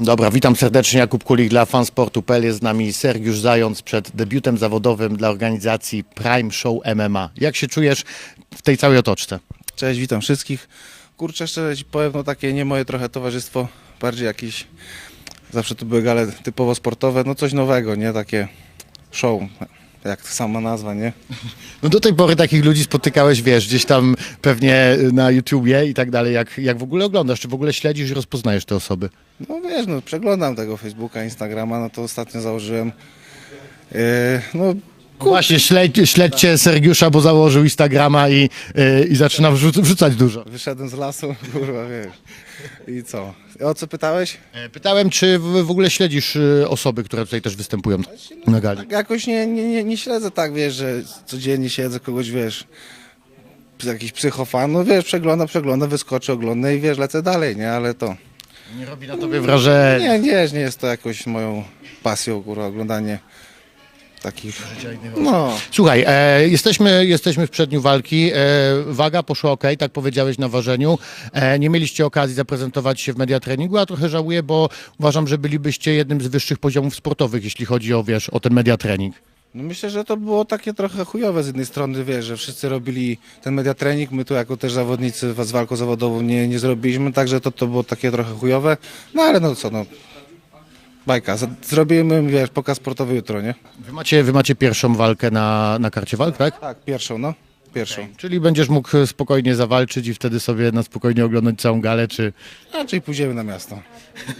Dobra, witam serdecznie. Jakub Kulik dla fansportu.pl. Jest z nami Sergiusz Zając przed debiutem zawodowym dla organizacji Prime Show MMA. Jak się czujesz w tej całej otoczce? Cześć, witam wszystkich. Kurczę, szczerze ci powiem, no takie nie moje trochę towarzystwo, bardziej jakieś, zawsze tu były gale typowo sportowe, no coś nowego, nie? Takie show, jak sama nazwa, nie? No do tej pory takich ludzi spotykałeś, wiesz, gdzieś tam pewnie na YouTubie i tak dalej. Jak, jak w ogóle oglądasz? Czy w ogóle śledzisz i rozpoznajesz te osoby? No wiesz, no przeglądam tego Facebooka, Instagrama, no to ostatnio założyłem, yy, no Właśnie, śledź, śledźcie Sergiusza, bo założył Instagrama i, yy, i zaczyna wrzuc- wrzucać dużo. wyszedłem z lasu, kurwa, wiesz. I co? O co pytałeś? E, Pytałem, czy w, w ogóle śledzisz y, osoby, które tutaj też występują na gali? Tak jakoś nie, nie, nie, nie śledzę tak, wiesz, że codziennie siedzę kogoś, wiesz, jakiś psychofan, no wiesz, przeglądam, przeglądam, wyskoczę, oglądam i wiesz, lecę dalej, nie, ale to, Nie robi na tobie wrażenia. nie, nie, nie jest to jakoś moją pasją, kurwa, oglądanie takich, no, Słuchaj, e, jesteśmy, jesteśmy w przedniu walki. E, waga poszła ok, tak powiedziałeś na ważeniu. E, nie mieliście okazji zaprezentować się w media treningu, a trochę żałuję, bo uważam, że bylibyście jednym z wyższych poziomów sportowych, jeśli chodzi o, wiesz, o ten media trening. no myślę, że to było takie trochę chujowe z jednej strony, wiesz, że wszyscy robili ten media trening, my tu jako też zawodnicy z walką zawodową nie, nie zrobiliśmy, także to, to było takie trochę chujowe, no ale no co, no, bajka, zrobimy, wiesz, pokaz sportowy jutro, nie? Wy macie, wy macie pierwszą walkę na, na karcie walk, tak? Tak, pierwszą, no, pierwszą. Czyli będziesz mógł spokojnie zawalczyć i wtedy sobie na spokojnie oglądać całą galę, czy... Raczej pójdziemy na miasto.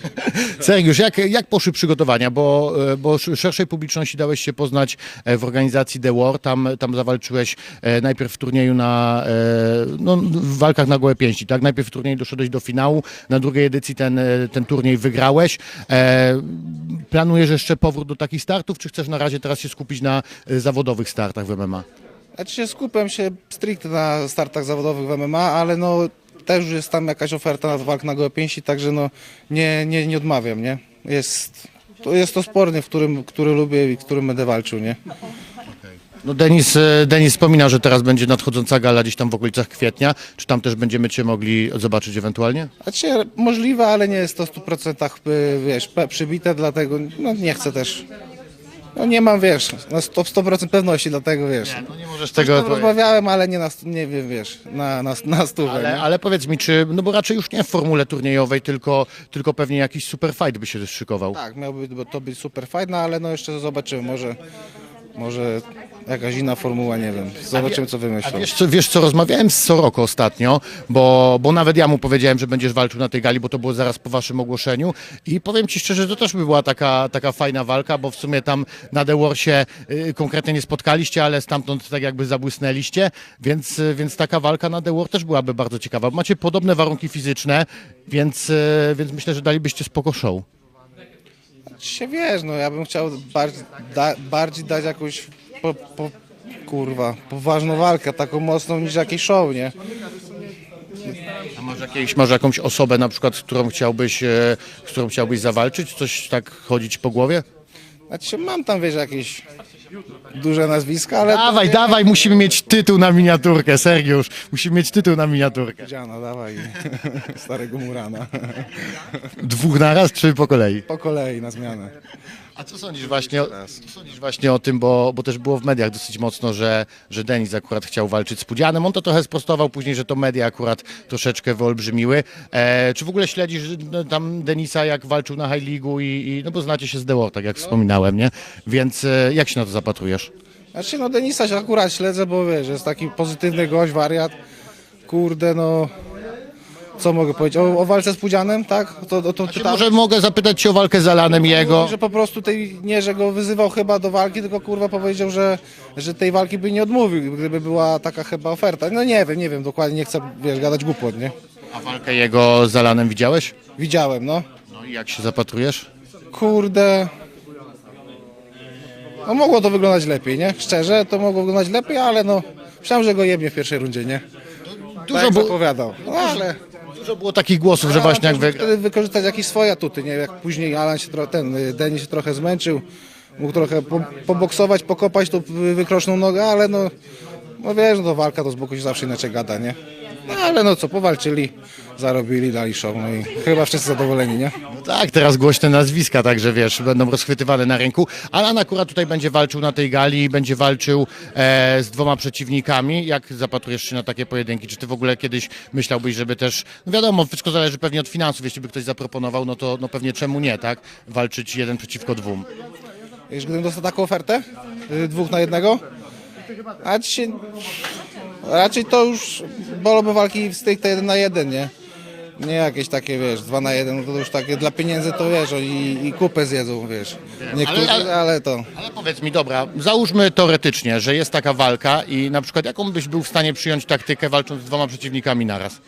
Sergiusz, jak, jak poszły przygotowania? Bo, e, bo sz- szerszej publiczności dałeś się poznać e, w organizacji The War. Tam, tam zawalczyłeś e, najpierw w turnieju na e, no, w walkach na gołe pięści. Tak? Najpierw w turnieju doszedłeś do finału, na drugiej edycji ten, e, ten turniej wygrałeś. E, planujesz jeszcze powrót do takich startów, czy chcesz na razie teraz się skupić na e, zawodowych startach w MMA? Znaczy się skupiam się stricte na startach zawodowych w MMA, ale no też już jest tam jakaś oferta na walk na gołe pięści, także no nie, nie, nie odmawiam, nie? Jest to, jest to sport, nie, w którym, który lubię i w którym będę walczył, nie? No Denis, e, Denis wspomina, że teraz będzie nadchodząca gala gdzieś tam w okolicach kwietnia. Czy tam też będziemy Cię mogli zobaczyć ewentualnie? Znaczy możliwe, ale nie jest to w 100% y, wiesz, pe- przybite, dlatego no nie chcę też. No nie mam, wiesz, na 100%, 100% pewności, dlatego wiesz. No nie możesz Tego tego... rozmawiałem, ale nie na, nie wiem, wiesz, na, na, na stówę. Ale, nie? ale powiedz mi, czy, no bo raczej już nie w formule turniejowej, tylko, tylko pewnie jakiś super fight by się szykował. Tak, miałby to być super fajne, ale no jeszcze zobaczymy, może, może jakaś inna formuła, nie wiem. Zobaczymy co A wymyślą. wiesz co, wiesz co, rozmawiałem z Soroko ostatnio, bo, bo nawet ja mu powiedziałem, że będziesz walczył na tej gali, bo to było zaraz po waszym ogłoszeniu i powiem ci szczerze, że to też by była taka, taka fajna walka, bo w sumie tam na The Warsie y, konkretnie nie spotkaliście, ale stamtąd tak jakby zabłysnęliście, więc, y, więc taka walka na The War też byłaby bardzo ciekawa. Macie podobne warunki fizyczne, więc, y, więc myślę, że dalibyście spoko show. się wiesz, no ja bym chciał bardziej, da, bardziej dać jakąś po, po, kurwa, poważną walkę, taką mocną niż jakiś show, nie? A masz, jakieś, masz jakąś osobę na przykład, z którą chciałbyś, e, z którą chciałbyś zawalczyć? Coś tak chodzić po głowie? Znaczy mam tam, wiesz, jakieś duże nazwiska, ale... Dawaj, to, dawaj, musimy mieć tytuł na miniaturkę, Sergiusz. Musimy mieć tytuł na miniaturkę. Dziana, dawaj, starego Murana. Dwóch naraz, czy po kolei? Po kolei, na zmianę. A co sądzisz właśnie, co sądzisz właśnie o tym, bo, bo też było w mediach dosyć mocno, że, że Denis akurat chciał walczyć z Pudzianem. On to trochę sprostował później, że to media akurat troszeczkę wyolbrzymiły. E, czy w ogóle śledzisz no, tam Denisa, jak walczył na High League'u i, i no bo znacie się z War, tak jak wspominałem, nie? Więc e, jak się na to zapatrujesz? Znaczy no Denisa się akurat śledzę, bo wiesz, jest taki pozytywny gość, wariat. Kurde, no... Co mogę powiedzieć? O, o walce z Pudzianem, tak? To, to, to Czy czytałem. może mogę zapytać cię o walkę z Alanem i jego? Mówi, że po prostu tej, nie, że go wyzywał chyba do walki, tylko kurwa powiedział, że, że tej walki by nie odmówił, gdyby była taka chyba oferta. No nie wiem, nie wiem, dokładnie nie chcę, wiesz, gadać głupot, nie? A walkę jego z Alanem widziałeś? Widziałem, no. No i jak się zapatrujesz? Kurde. No mogło to wyglądać lepiej, nie? Szczerze, to mogło wyglądać lepiej, ale no... Myślałem, że go jebnie w pierwszej rundzie, nie? Dużo, tak zapowiadał. No ale... dużo było takich głosów, że właśnie jak mógł wygra. wtedy wykorzystać jakieś swoje atuty, nie? Jak później Alan się trochę, ten, y, Denis się trochę zmęczył, mógł trochę po, poboksować, pokopać tą y, wykroczną nogę, ale no, no wiesz, no to walka to z boku się zawsze inaczej gada, nie? No ale no co, powalczyli. Zarobili, dali show, no i chyba wszyscy zadowoleni, nie? No tak, teraz głośne nazwiska, także wiesz, będą rozchwytywane na rynku. Alan akurat tutaj będzie walczył na tej gali, będzie walczył e, z dwoma przeciwnikami. Jak zapatrujesz się na takie pojedynki? Czy ty w ogóle kiedyś myślałbyś, żeby też, no wiadomo, wszystko zależy pewnie od finansów, jeśli by ktoś zaproponował, no to no pewnie czemu nie, tak? Walczyć jeden przeciwko dwóm. Wiesz, gdybym dostał taką ofertę, y, dwóch na jednego, a raczej to już wolałbym walki stricte jeden na jeden, nie? Nie jakieś takie, wiesz, dwa na jeden, no to już takie dla pieniędzy to wiesz, oni i kupę zjedzą, wiesz. Niektórzy, ale- ale, to... Ale powiedz mi, dobra, załóżmy teoretycznie, że jest taka walka i na przykład jaką byś był w stanie przyjąć taktykę walcząc z dwoma przeciwnikami naraz?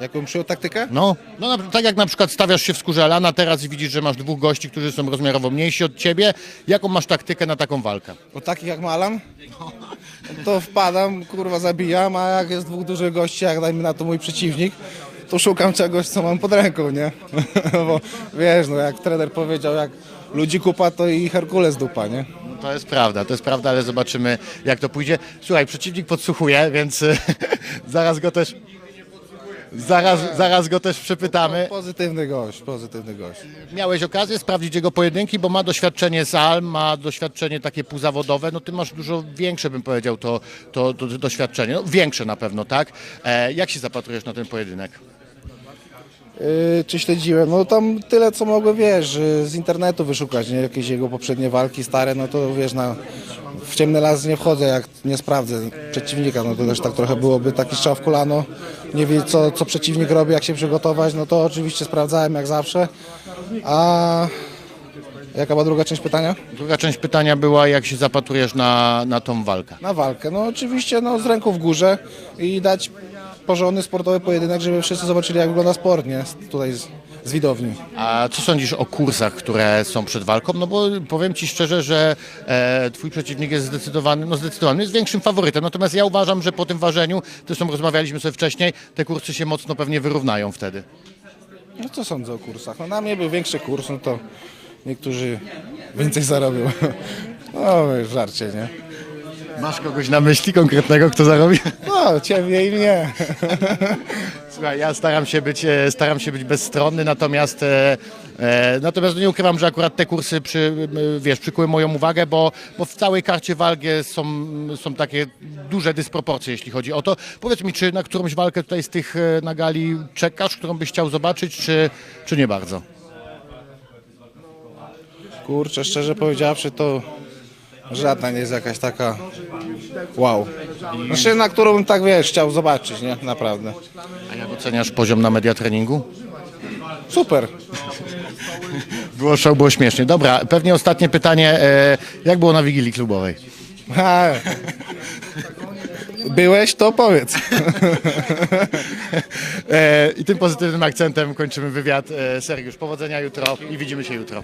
Jaką przyjął taktykę? No, no na, tak jak na przykład stawiasz się w skórze Alana teraz i widzisz, że masz dwóch gości, którzy są rozmiarowo mniejsi od ciebie. Jaką masz taktykę na taką walkę? O takich jak Malan? To wpadam, kurwa zabijam, a jak jest dwóch dużych gości, jak dajmy na to mój przeciwnik, to szukam czegoś, co mam pod ręką, nie? Bo wiesz, no jak trener powiedział, jak ludzi kupa, to i Herkules dupa, nie? No, to jest prawda, to jest prawda, ale zobaczymy jak to pójdzie. Słuchaj, przeciwnik podsłuchuje, więc zaraz go też... Zaraz, zaraz go też przepytamy. Pozytywny gość, pozytywny gość. Miałeś okazję sprawdzić jego pojedynki, bo ma doświadczenie z Alm, ma doświadczenie takie półzawodowe, no ty masz dużo większe, bym powiedział, to, to, to, doświadczenie, no, większe na pewno, tak? E, jak się zapatrujesz na ten pojedynek? Yy, czy śledziłem? No tam tyle, co mogłem, wiesz, yy, z internetu wyszukać, nie? Jakieś jego poprzednie walki stare, no to wiesz, na, w ciemny las nie wchodzę, jak nie sprawdzę przeciwnika, no to też tak trochę byłoby taki strzał w kolano, nie wie co, co przeciwnik robi, jak się przygotować, no to oczywiście sprawdzałem jak zawsze, a jaka była druga część pytania? Druga część pytania była, jak się zapatrujesz na, na tą walkę? Na walkę, no oczywiście no, z ręką w górze i dać porządny sportowy pojedynek, żeby wszyscy zobaczyli jak wygląda sport, nie? Tutaj z, z widowni. A co sądzisz o kursach, które są przed walką? No bo powiem Ci szczerze, że e, Twój przeciwnik jest zdecydowany, no zdecydowany, jest większym faworytem. Natomiast ja uważam, że po tym ważeniu, zresztą rozmawialiśmy sobie wcześniej, te kursy się mocno pewnie wyrównają wtedy. No co sądzę o kursach? No na mnie był większy kurs, no to niektórzy więcej zarobią. No żarcie, nie? Masz kogoś na myśli konkretnego, kto zarobi? No, ciebie i mnie. Słuchaj, ja staram się być, e, staram się być bezstronny, natomiast, e, e, natomiast nie ukrywam, że akurat te kursy przy, e, wiesz, przykuły moją uwagę, bo, bo w całej karcie walki są, są takie duże dysproporcje, jeśli chodzi o to. Powiedz mi, czy na którąś walkę tutaj z tych e, na gali czekasz, którą byś chciał zobaczyć, czy, czy nie bardzo? Kurczę, szczerze powiedziawszy, to żadna nie jest jakaś taka wow. Znaczy, na którą bym tak, wiesz, chciał zobaczyć, nie? Naprawdę. A jak oceniasz poziom na media treningu? Super. Było show, było śmiesznie. Dobra, pewnie ostatnie pytanie. E, jak było na Wigilii Klubowej? A, Byłeś, to powiedz. E, I tym pozytywnym akcentem kończymy wywiad. E, Sergiusz, powodzenia jutro i widzimy się jutro.